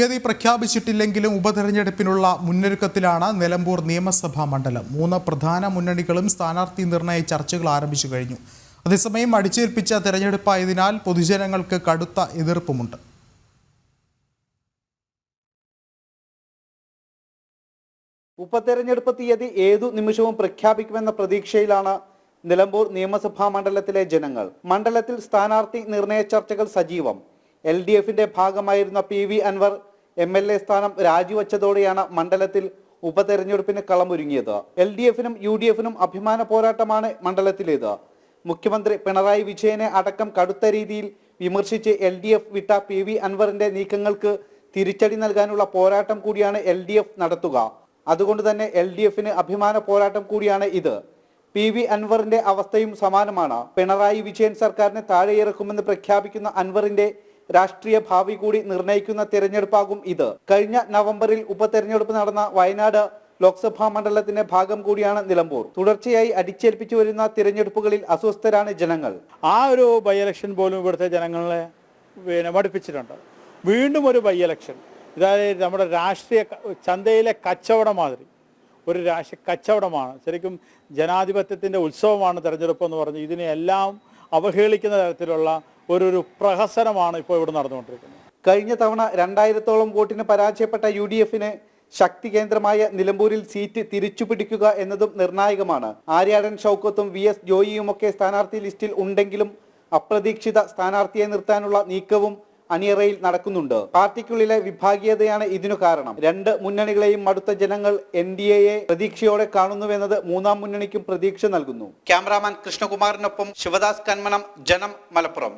തീയതി പ്രഖ്യാപിച്ചിട്ടില്ലെങ്കിലും ഉപതെരഞ്ഞെടുപ്പിനുള്ള മുന്നൊരുക്കത്തിലാണ് നിലമ്പൂർ നിയമസഭാ മണ്ഡലം. മൂന്ന് പ്രധാന മുന്നണികളും സ്ഥാനാർത്ഥി നിർണയ ചർച്ചകൾ ആരംഭിച്ചു കഴിഞ്ഞു. അതേസമയം അടിച്ചേൽപ്പിച്ച തെരഞ്ഞെടുപ്പായതിനാൽ പൊതുജനങ്ങൾക്ക് കടുത്ത എതിർപ്പുമുണ്ട്. ഉപതെരഞ്ഞെടുപ്പ് തീയതി ഏതു നിമിഷവും പ്രഖ്യാപിക്കുമെന്ന പ്രതീക്ഷയിലാണ് നിലമ്പൂർ നിയമസഭാ മണ്ഡലത്തിലെ ജനങ്ങൾ. മണ്ഡലത്തിൽ സ്ഥാനാർത്ഥി നിർണയ ചർച്ചകൾ സജീവം. എൽ ഡി എഫിന്റെ ഭാഗമായിരുന്ന P V Anvar M L A സ്ഥാനം രാജിവെച്ചതോടെയാണ് മണ്ഡലത്തിൽ ഉപതെരഞ്ഞെടുപ്പിന് കളമൊരുങ്ങിയത്. എൽ ഡി എഫിനും യു ഡി എഫിനും അഭിമാന പോരാട്ടമാണ് മണ്ഡലത്തിലേത്. മുഖ്യമന്ത്രി പിണറായി വിജയനെ അടക്കം കടുത്ത രീതിയിൽ വിമർശിച്ച് എൽ ഡി എഫ് വിട്ട പി വി അൻവറിന്റെ നീക്കങ്ങൾക്ക് തിരിച്ചടി നൽകാനുള്ള പോരാട്ടം കൂടിയാണ് എൽ ഡി എഫ് നടത്തുക. അതുകൊണ്ട് തന്നെ എൽ ഡി എഫിന് അഭിമാന പോരാട്ടം കൂടിയാണ് ഇത്. പി വി അൻവറിന്റെ അവസ്ഥയും സമാനമാണ്. പിണറായി വിജയൻ സർക്കാരിനെ താഴെയിറക്കുമെന്ന് പ്രഖ്യാപിക്കുന്ന അൻവറിന്റെ രാഷ്ട്രീയ ഭാവി കൂടി നിർണയിക്കുന്ന തിരഞ്ഞെടുപ്പാകും ഇത്. കഴിഞ്ഞ നവംബറിൽ ഉപതെരഞ്ഞെടുപ്പ് നടന്ന വയനാട് ലോക്സഭാ മണ്ഡലത്തിന്റെ ഭാഗം കൂടിയാണ് നിലമ്പൂർ. തുടർച്ചയായി അടിച്ചേൽപ്പിച്ചു വരുന്ന തിരഞ്ഞെടുപ്പുകളിൽ അസ്വസ്ഥരാണ് ജനങ്ങൾ. ആ ഒരു ബൈ ഇലക്ഷൻ പോലും ഇവിടുത്തെ ജനങ്ങളെ പിന്നെ മടുപ്പിച്ചിട്ടുണ്ട്. വീണ്ടും ഒരു ബൈ ഇലക്ഷൻ ഇതായത് നമ്മുടെ രാഷ്ട്രീയ ചന്തയിലെ കച്ചവടം മാതിരി. ഒരു രാഷ്ട്രീയ കച്ചവടമാണ്. ശരിക്കും ജനാധിപത്യത്തിന്റെ ഉത്സവമാണ് തെരഞ്ഞെടുപ്പ് എന്ന് പറഞ്ഞ് ഇതിനെ എല്ലാം അവഹേളിക്കുന്ന തരത്തിലുള്ള ഒരു ഒരു പ്രഹസനമാണ് ഇപ്പോൾ ഇവിടെ നടന്നുകൊണ്ടിരിക്കുന്നത്. കഴിഞ്ഞ തവണ രണ്ടായിരത്തോളം വോട്ടിന് പരാജയപ്പെട്ട യു ഡി എഫിന് ശക്തി കേന്ദ്രമായ നിലമ്പൂരിൽ സീറ്റ് തിരിച്ചു പിടിക്കുക എന്നതും നിർണായകമാണ്. ആര്യാടൻ ഷൗക്കത്തും വി എസ് ജോയിയുമൊക്കെ സ്ഥാനാർത്ഥി ലിസ്റ്റിൽ ഉണ്ടെങ്കിലും അപ്രതീക്ഷിത സ്ഥാനാർത്ഥിയെ നിർത്താനുള്ള നീക്കവും അണിയറയിൽ നടക്കുന്നുണ്ട്. പാർട്ടിക്കുള്ളിലെ വിഭാഗീയതയാണ് ഇതിനു കാരണം. രണ്ട് മുന്നണികളെയും അടുത്ത ജനങ്ങൾ എൻ ഡി എയെ പ്രതീക്ഷയോടെ കാണുന്നുവെന്നത് മൂന്നാം മുന്നണിക്കും പ്രതീക്ഷ നൽകുന്നു. ക്യാമറാമാൻ കൃഷ്ണകുമാറിനൊപ്പം ശിവദാസ് കന്മനം ജനം മലപ്പുറം.